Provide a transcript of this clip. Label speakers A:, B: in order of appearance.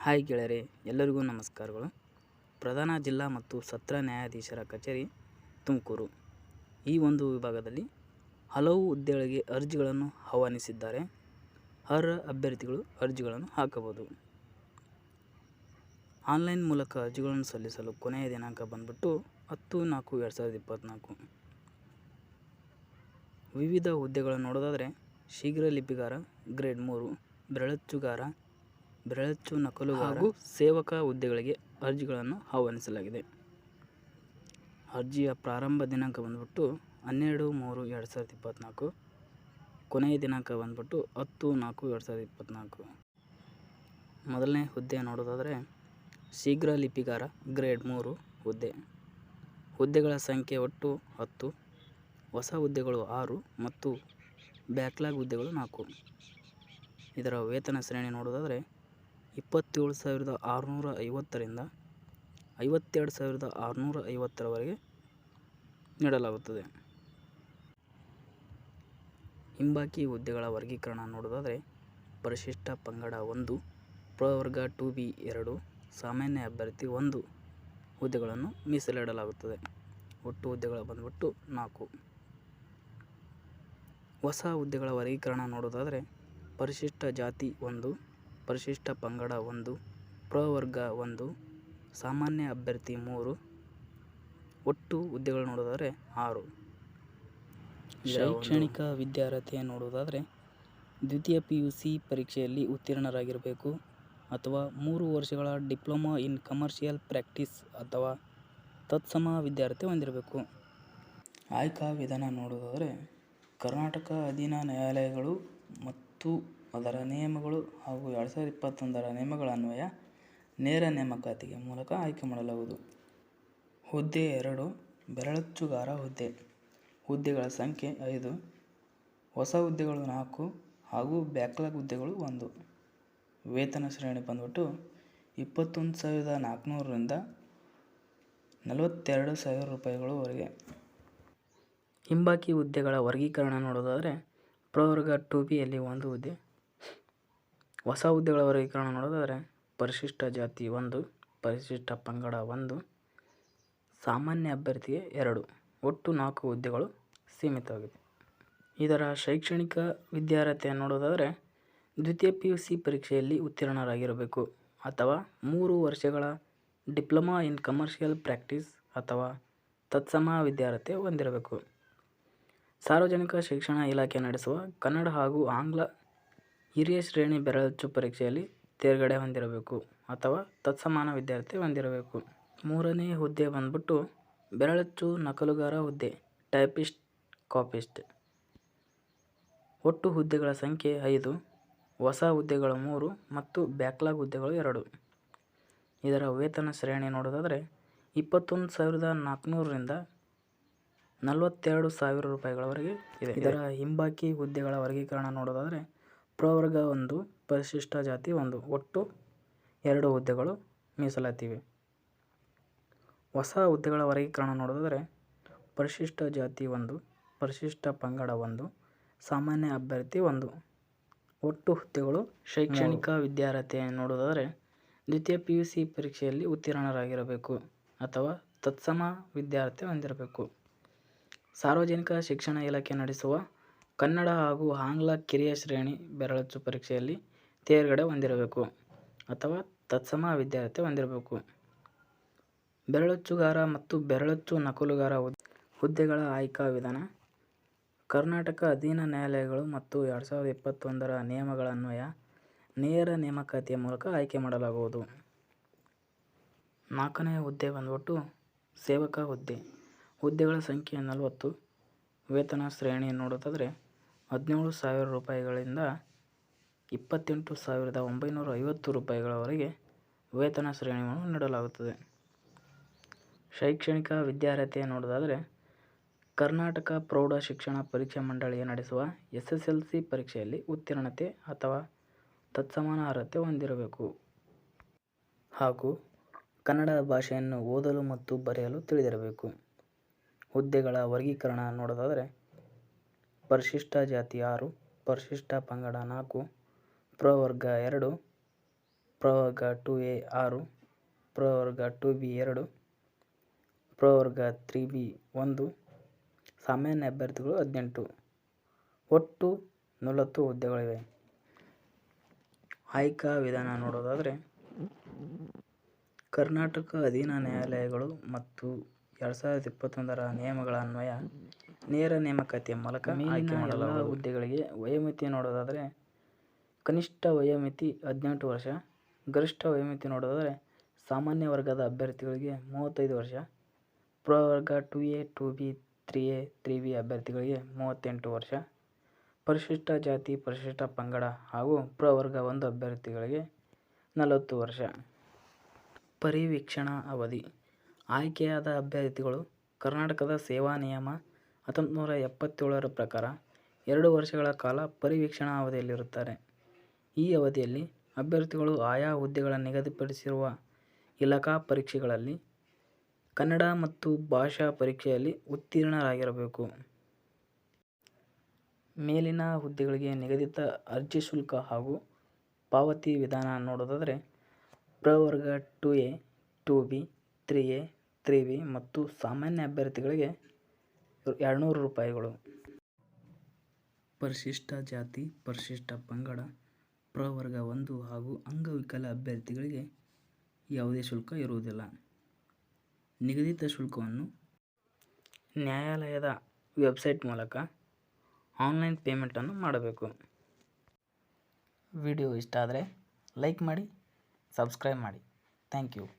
A: Hi ಗೆಳೆಯರೇ, ಎಲ್ಲರಿಗೂ ನಮಸ್ಕಾರಗಳು. ಪ್ರಧಾನ ಜಿಲ್ಲಾ ಮತ್ತು ಸತ್ರ ನ್ಯಾಯಾಧೀಶರ ಕಚೇರಿ, ತುಮಕೂರು. ಈ ಒಂದು ವಿಭಾಗದಲ್ಲಿ ಹಲವು ಹುದ್ದೆಗಳಿಗೆ ಅರ್ಜಿಗಳನ್ನು ಆಹ್ವಾನಿಸಿದ್ದಾರೆ. ಅರ್ಹ ಅಭ್ಯರ್ಥಿಗಳು ಅರ್ಜಿಗಳನ್ನು ಹಾಕಬಹುದು. ಆನ್ಲೈನ್ ಮೂಲಕ ಅರ್ಜಿಗಳನ್ನು ಸಲ್ಲಿಸಲು ಕೊನೆಯ ದಿನಾಂಕ ಬಂದ್ಬಿಟ್ಟು ಹತ್ತು ನಾಲ್ಕು ಎರಡು ಸಾವಿರದ ಇಪ್ಪತ್ತ್ನಾಲ್ಕು. ವಿವಿಧ ಹುದ್ದೆಗಳನ್ನು ನೋಡೋದಾದರೆ ಶೀಘ್ರ ಲಿಪಿಗಾರ, ಗ್ರೇಡ್ ಮೂರು, ಬೆರಳಚ್ಚುಗಾರ ಬೆರಳಚ್ಚು ನಕಲು ಹಾಗೂ ಸೇವಕ ಹುದ್ದೆಗಳಿಗೆ ಅರ್ಜಿಗಳನ್ನು ಆಹ್ವಾನಿಸಲಾಗಿದೆ. ಅರ್ಜಿಯ ಪ್ರಾರಂಭ ದಿನಾಂಕ ಬಂದ್ಬಿಟ್ಟು ಹನ್ನೆರಡು ಮೂರು ಎರಡು ಸಾವಿರದ ಇಪ್ಪತ್ತ್ನಾಲ್ಕು ಕೊನೆಯ ದಿನಾಂಕ ಬಂದ್ಬಿಟ್ಟು ಹತ್ತು ನಾಲ್ಕು ಎರಡು ಸಾವಿರದ ಇಪ್ಪತ್ತ್ನಾಲ್ಕು ಮೊದಲನೇ ಹುದ್ದೆ ನೋಡೋದಾದರೆ ಶೀಘ್ರ ಲಿಪಿಗಾರ ಗ್ರೇಡ್ ಮೂರು ಹುದ್ದೆ. ಹುದ್ದೆಗಳ ಸಂಖ್ಯೆ ಒಟ್ಟು ಹತ್ತು ಹೊಸ ಹುದ್ದೆಗಳು ಆರು ಮತ್ತು ಬ್ಯಾಕ್ಲಾಗ್ ಹುದ್ದೆಗಳು ನಾಲ್ಕು. ಇದರ ವೇತನ ಶ್ರೇಣಿ ನೋಡೋದಾದರೆ ಇಪ್ಪತ್ತೇಳು ಸಾವಿರದ ಆರುನೂರ ಐವತ್ತರಿಂದ ಐವತ್ತೆರಡು ಸಾವಿರದ ಆರುನೂರ ಐವತ್ತರವರೆಗೆ ನೀಡಲಾಗುತ್ತದೆ. ಹಿಂಬಾಕಿ ಹುದ್ದೆಗಳ ವರ್ಗೀಕರಣ ನೋಡೋದಾದರೆ, ಪರಿಶಿಷ್ಟ ಪಂಗಡ ಒಂದು, ಪ್ರವರ್ಗ ಟು ಬಿ ಎರಡು, ಸಾಮಾನ್ಯ ಅಭ್ಯರ್ಥಿ ಒಂದು ಹುದ್ದೆಗಳನ್ನು ಮೀಸಲಿಡಲಾಗುತ್ತದೆ. ಒಟ್ಟು ಹುದ್ದೆಗಳು ಬಂದ್ಬಿಟ್ಟು ನಾಲ್ಕು. ಹೊಸ ಹುದ್ದೆಗಳ ವರ್ಗೀಕರಣ ನೋಡೋದಾದರೆ, ಪರಿಶಿಷ್ಟ ಜಾತಿ ಒಂದು ಪರಿಶಿಷ್ಟ ಪಂಗಡ ಒಂದು ಪ್ರವರ್ಗ ಒಂದು, ಸಾಮಾನ್ಯ ಅಭ್ಯರ್ಥಿ ಮೂರು, ಒಟ್ಟು ಹುದ್ದೆಗಳು ನೋಡೋದಾದರೆ ಆರು. ಶೈಕ್ಷಣಿಕ ವಿದ್ಯಾರ್ಹತೆ ನೋಡೋದಾದರೆ ದ್ವಿತೀಯ ಪಿ ಯು ಸಿ ಪರೀಕ್ಷೆಯಲ್ಲಿ ಉತ್ತೀರ್ಣರಾಗಿರಬೇಕು ಅಥವಾ ಮೂರು ವರ್ಷಗಳ ಡಿಪ್ಲೊಮಾ ಇನ್ ಕಮರ್ಷಿಯಲ್ ಪ್ರಾಕ್ಟೀಸ್ ಅಥವಾ ತತ್ಸಮ ವಿದ್ಯಾರ್ಹತೆ ಹೊಂದಿರಬೇಕು. ಆಯ್ಕಾ ವಿಧಾನ ನೋಡೋದಾದರೆ ಕರ್ನಾಟಕ ಅಧೀನ ನ್ಯಾಯಾಲಯಗಳು ಮತ್ತು ಅದರ ನಿಯಮಗಳು ಹಾಗೂ ಎರಡು ಸಾವಿರದ ಇಪ್ಪತ್ತೊಂದರ ನಿಯಮಗಳ ಅನ್ವಯ ನೇರ ನೇಮಕಾತಿಗೆ ಮೂಲಕ ಆಯ್ಕೆ ಮಾಡಲಾಗುವುದು. ಹುದ್ದೆ ಎರಡು, ಬೆರಳಚ್ಚುಗಾರ ಹುದ್ದೆ. ಹುದ್ದೆಗಳ ಸಂಖ್ಯೆ ಐದು, ಹೊಸ ಹುದ್ದೆಗಳು ನಾಲ್ಕು ಹಾಗೂ ಬ್ಯಾಕ್ಲಾಗ್ ಹುದ್ದೆಗಳು ಒಂದು. ವೇತನ ಶ್ರೇಣಿ ಬಂದ್ಬಿಟ್ಟು ಇಪ್ಪತ್ತೊಂದು ಸಾವಿರದ ನಾಲ್ಕುನೂರರಿಂದ ನಲವತ್ತೆರಡು ಸಾವಿರ ರೂಪಾಯಿಗಳವರೆಗೆ. ಹಿಂಬಾಕಿ ಹುದ್ದೆಗಳ ವರ್ಗೀಕರಣ ನೋಡೋದಾದರೆ, ಪ್ರವರ್ಗ ಟು ಬಿಯಲ್ಲಿ ಒಂದು ಹುದ್ದೆ ಹೊಸ ಹುದ್ದೆಗಳ ವರ್ಗೀಕರಣ ನೋಡೋದಾದರೆ ಪರಿಶಿಷ್ಟ ಜಾತಿ ಒಂದು, ಪರಿಶಿಷ್ಟ ಪಂಗಡ ಒಂದು, ಸಾಮಾನ್ಯ ಅಭ್ಯರ್ಥಿಗೆ ಎರಡು, ಒಟ್ಟು ನಾಲ್ಕು ಹುದ್ದೆಗಳು ಸೀಮಿತವಾಗಿದೆ. ಇದರ ಶೈಕ್ಷಣಿಕ ವಿದ್ಯಾರ್ಹತೆ ನೋಡೋದಾದರೆ ದ್ವಿತೀಯ ಪಿ ಯು ಸಿ ಪರೀಕ್ಷೆಯಲ್ಲಿ ಉತ್ತೀರ್ಣರಾಗಿರಬೇಕು ಅಥವಾ ಮೂರು ವರ್ಷಗಳ ಡಿಪ್ಲೊಮಾ ಇನ್ ಕಮರ್ಷಿಯಲ್ ಪ್ರಾಕ್ಟೀಸ್ ಅಥವಾ ತತ್ಸಮ ವಿದ್ಯಾರ್ಹತೆ ಹೊಂದಿರಬೇಕು. ಸಾರ್ವಜನಿಕ ಶಿಕ್ಷಣ ಇಲಾಖೆ ನಡೆಸುವ ಕನ್ನಡ ಹಾಗೂ ಆಂಗ್ಲ ಹಿರಿಯ ಶ್ರೇಣಿ ಬೆರಳಚ್ಚು ಪರೀಕ್ಷೆಯಲ್ಲಿ ತೇರ್ಗಡೆ ಹೊಂದಿರಬೇಕು ಅಥವಾ ತತ್ಸಮಾನ ವಿದ್ಯಾರ್ಥಿ ಹೊಂದಿರಬೇಕು. ಮೂರನೇ ಹುದ್ದೆ ಬಂದ್ಬಿಟ್ಟು ಬೆರಳಚ್ಚು ನಕಲುಗಾರ ಹುದ್ದೆ, ಟೈಪಿಸ್ಟ್, ಕಾಪಿಸ್ಟ್. ಒಟ್ಟು ಹುದ್ದೆಗಳ ಸಂಖ್ಯೆ ಐದು, ಹೊಸ ಹುದ್ದೆಗಳು ಮೂರು ಮತ್ತು ಬ್ಯಾಕ್ಲಾಗ್ ಹುದ್ದೆಗಳು ಎರಡು. ಇದರ ವೇತನ ಶ್ರೇಣಿ ನೋಡೋದಾದರೆ ಇಪ್ಪತ್ತೊಂದು ಸಾವಿರದ ನಾಲ್ಕುನೂರರಿಂದ ನಲವತ್ತೆರಡು ಸಾವಿರ ರೂಪಾಯಿಗಳವರೆಗೆ ಇದೆ. ಇದರ ಹಿಂಬಾಕಿ ಹುದ್ದೆಗಳ ವರ್ಗೀಕರಣ ನೋಡೋದಾದರೆ ಪ್ರವರ್ಗ ಒಂದು ಪರಿಶಿಷ್ಟ ಜಾತಿ ಒಂದು ಒಟ್ಟು ಎರಡು ಹುದ್ದೆಗಳು ಮೀಸಲಾತಿವೆ. ಹೊಸ ಹುದ್ದೆಗಳ ವರ್ಗೀಕರಣ ನೋಡೋದಾದರೆ ಪರಿಶಿಷ್ಟ ಜಾತಿ ಒಂದು ಪರಿಶಿಷ್ಟ ಪಂಗಡ ಒಂದು ಸಾಮಾನ್ಯ ಅಭ್ಯರ್ಥಿ ಒಂದು ಒಟ್ಟು ಹುದ್ದೆಗಳು ಶೈಕ್ಷಣಿಕ ವಿದ್ಯಾರ್ಹತೆ ನೋಡೋದಾದರೆ ದ್ವಿತೀಯ ಪಿ ಯು ಸಿ ಪರೀಕ್ಷೆಯಲ್ಲಿ ಉತ್ತೀರ್ಣರಾಗಿರಬೇಕು ಅಥವಾ ತತ್ಸಮ ವಿದ್ಯಾರ್ಥಿ ಹೊಂದಿರಬೇಕು. ಸಾರ್ವಜನಿಕ ಶಿಕ್ಷಣ ಇಲಾಖೆ ನಡೆಸುವ ಕನ್ನಡ ಹಾಗೂ ಆಂಗ್ಲ ಕಿರಿಯ ಶ್ರೇಣಿ ಬೆರಳಚ್ಚು ಪರೀಕ್ಷೆಯಲ್ಲಿ ತೇರ್ಗಡೆ ಹೊಂದಿರಬೇಕು ಅಥವಾ ತತ್ಸಮ ವಿದ್ಯಾರ್ಥಿ ಹೊಂದಿರಬೇಕು. ಬೆರಳಚ್ಚುಗಾರ ಮತ್ತು ಬೆರಳಚ್ಚು ನಕಲುಗಾರ ಹುದ್ದೆಗಳ ಆಯ್ಕಾ ವಿಧಾನ. ಕರ್ನಾಟಕ ಅಧೀನ ನ್ಯಾಯಾಲಯಗಳು ಮತ್ತು ಎರಡು ಸಾವಿರದ ಇಪ್ಪತ್ತೊಂದರ ನಿಯಮಗಳ ಅನ್ವಯ ನೇರ ನೇಮಕಾತಿಯ ಮೂಲಕ ಆಯ್ಕೆ ಮಾಡಲಾಗುವುದು. ನಾಲ್ಕನೇ ಹುದ್ದೆ ಬಂದ್ಬಿಟ್ಟು ಸೇವಕ ಹುದ್ದೆ. ಹುದ್ದೆಗಳ ಸಂಖ್ಯೆ ನಲವತ್ತು. ವೇತನ ಶ್ರೇಣಿ ನೋಡೋದಾದರೆ ಹದಿನೇಳು ಸಾವಿರ ರೂಪಾಯಿಗಳಿಂದ ಇಪ್ಪತ್ತೆಂಟು ಸಾವಿರದ ಒಂಬೈನೂರ ಐವತ್ತು ರೂಪಾಯಿಗಳವರೆಗೆ ವೇತನ ಶ್ರೇಣಿಯನ್ನು ನೀಡಲಾಗುತ್ತದೆ. ಶೈಕ್ಷಣಿಕ ವಿದ್ಯಾರ್ಹತೆ ನೋಡೋದಾದರೆ, ಕರ್ನಾಟಕ ಪ್ರೌಢ ಶಿಕ್ಷಣ ಪರೀಕ್ಷಾ ಮಂಡಳಿಯ ನಡೆಸುವ ಎಸ್ ಎಸ್ ಎಲ್ ಸಿ ಪರೀಕ್ಷೆಯಲ್ಲಿ ಉತ್ತೀರ್ಣತೆ ಅಥವಾ ತತ್ಸಮಾನ ಅರ್ಹತೆ ಹೊಂದಿರಬೇಕು. ಹಾಗೂ ಕನ್ನಡ ಭಾಷೆಯನ್ನು ಓದಲು ಮತ್ತು ಬರೆಯಲು ತಿಳಿದಿರಬೇಕು. ಹುದ್ದೆಗಳ ವರ್ಗೀಕರಣ ನೋಡೋದಾದರೆ ಪರಿಶಿಷ್ಟ ಜಾತಿ ಆರು, ಪರಿಶಿಷ್ಟ ಪಂಗಡ ನಾಲ್ಕು, ಪ್ರವರ್ಗ ಎರಡು, ಪ್ರವರ್ಗ ಟು ಎ ಆರು, ಪ್ರವರ್ಗ ಟು ಬಿ ಎರಡು, ಪ್ರವರ್ಗ ತ್ರೀ ಬಿ ಒಂದು, ಸಾಮಾನ್ಯ ಅಭ್ಯರ್ಥಿಗಳು ಹದಿನೆಂಟು. ಒಟ್ಟು ನಲವತ್ತು ಹುದ್ದೆಗಳಿವೆ. ಆಯ್ಕಾ ವಿಧಾನ ನೋಡೋದಾದರೆ, ಕರ್ನಾಟಕ ಅಧೀನ ನ್ಯಾಯಾಲಯಗಳು ಮತ್ತು ಎರಡು ಸಾವಿರದ ಇಪ್ಪತ್ತೊಂದರ ನಿಯಮಗಳ ಅನ್ವಯ ನೇರ ನೇಮಕಾತಿಯ ಮೂಲಕ ಆಯ್ಕೆ ಮಾಡಲಾದ ಹುದ್ದೆಗಳಿಗೆ ವಯೋಮಿತಿ ನೋಡೋದಾದರೆ ಕನಿಷ್ಠ ವಯೋಮಿತಿ ಹದಿನೆಂಟು ವರ್ಷ ಗರಿಷ್ಠ ವಯೋಮಿತಿ ನೋಡೋದಾದರೆ ಸಾಮಾನ್ಯ ವರ್ಗದ ಅಭ್ಯರ್ಥಿಗಳಿಗೆ ಮೂವತ್ತೈದು ವರ್ಷ ಪ್ರವರ್ಗ two A two B three A three B ಅಭ್ಯರ್ಥಿಗಳಿಗೆ ಮೂವತ್ತೆಂಟು ವರ್ಷ ಪರಿಶಿಷ್ಟ ಜಾತಿ ಪರಿಶಿಷ್ಟ ಪಂಗಡ ಹಾಗೂ ಪ್ರವರ್ಗ ಒಂದು ಅಭ್ಯರ್ಥಿಗಳಿಗೆ ನಲವತ್ತು ವರ್ಷ. ಪರಿವೀಕ್ಷಣಾ ಅವಧಿ. ಆಯ್ಕೆಯಾದ ಅಭ್ಯರ್ಥಿಗಳು ಕರ್ನಾಟಕದ ಸೇವಾ ನಿಯಮ ಹತ್ತೊಂಬತ್ತು ನೂರ ಎಪ್ಪತ್ತೇಳರ ಪ್ರಕಾರ ಎರಡು ವರ್ಷಗಳ ಕಾಲ ಪರಿವೀಕ್ಷಣಾ ಅವಧಿಯಲ್ಲಿರುತ್ತಾರೆ. ಈ ಅವಧಿಯಲ್ಲಿ ಅಭ್ಯರ್ಥಿಗಳು ಆಯಾ ಹುದ್ದೆಗಳ ನಿಗದಿಪಡಿಸಿರುವ ಇಲಾಖಾ ಪರೀಕ್ಷೆಗಳಲ್ಲಿ ಕನ್ನಡ ಮತ್ತು ಭಾಷಾ ಪರೀಕ್ಷೆಯಲ್ಲಿ ಉತ್ತೀರ್ಣರಾಗಿರಬೇಕು. ಮೇಲಿನ ಹುದ್ದೆಗಳಿಗೆ ನಿಗದಿತ ಅರ್ಜಿ ಶುಲ್ಕ ಹಾಗೂ ಪಾವತಿ ವಿಧಾನ ನೋಡೋದಾದರೆ ಪ್ರವರ್ಗ two A, two B, three A, three B ಮತ್ತು ಸಾಮಾನ್ಯ ಅಭ್ಯರ್ಥಿಗಳಿಗೆ ಎರಡುನೂರು ರೂಪಾಯಿಗಳು. ಪರಿಶಿಷ್ಟ ಜಾತಿ, ಪರಿಶಿಷ್ಟ ಪಂಗಡ, ಪ್ರವರ್ಗ ಒಂದು ಹಾಗೂ ಅಂಗವಿಕಲ ಅಭ್ಯರ್ಥಿಗಳಿಗೆ ಯಾವುದೇ ಶುಲ್ಕ ಇರುವುದಿಲ್ಲ. ನಿಗದಿತ ಶುಲ್ಕವನ್ನು ನ್ಯಾಯಾಲಯದ ವೆಬ್ಸೈಟ್ ಮೂಲಕ ಆನ್ಲೈನ್ ಪೇಮೆಂಟನ್ನು ಮಾಡಬೇಕು. ವಿಡಿಯೋ ಇಷ್ಟ ಆದರೆ ಲೈಕ್ ಮಾಡಿ, ಸಬ್ಸ್ಕ್ರೈಬ್ ಮಾಡಿ. Thank you.